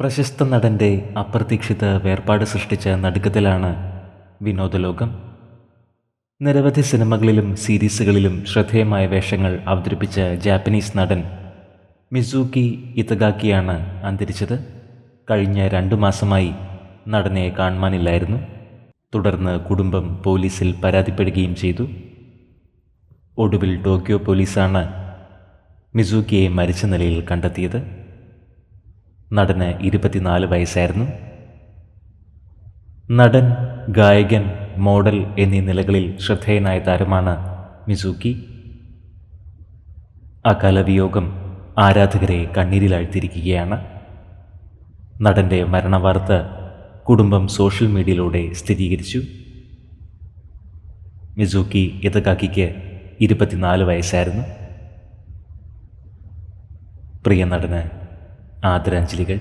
പ്രശസ്ത നടന്റെ അപ്രതീക്ഷിത വേർപാട് സൃഷ്ടിച്ച നടുക്കത്തിലാണ് വിനോദലോകം. നിരവധി സിനിമകളിലും സീരീസുകളിലും ശ്രദ്ധേയമായ വേഷങ്ങൾ അവതരിപ്പിച്ച ജാപ്പനീസ് നടൻ മിസൂക്കി ഇതഗാക്കിയാണ് അന്തരിച്ചത്. കഴിഞ്ഞ രണ്ടു മാസമായി നടനെ കാണുവാനില്ലായിരുന്നു. തുടർന്ന് കുടുംബം പോലീസിൽ പരാതിപ്പെടുകയും ചെയ്തു. ഒടുവിൽ ടോക്കിയോ പോലീസാണ് മിസൂക്കിയെ മരിച്ച നിലയിൽ കണ്ടെത്തിയത്. നടന് ഇരുപത്തിനാല് വയസ്സായിരുന്നു. നടൻ ഗായകൻ മോഡൽ എന്നീ നിലകളിൽ ശ്രദ്ധേയനായ താരമാണ് മിസൂക്കി. അകാല വിയോഗം ആരാധകരെ കണ്ണീരിലാഴ്ത്തിയിരിക്കുകയാണ്. നടന്റെ മരണവാർത്ത കുടുംബം സോഷ്യൽ മീഡിയയിലൂടെ സ്ഥിരീകരിച്ചു. മിസൂക്കി ഇതകാക്കിക്ക് ഇരുപത്തിനാല് വയസ്സായിരുന്നു. പ്രിയ നടന് ആദരാഞ്ജലികൾ.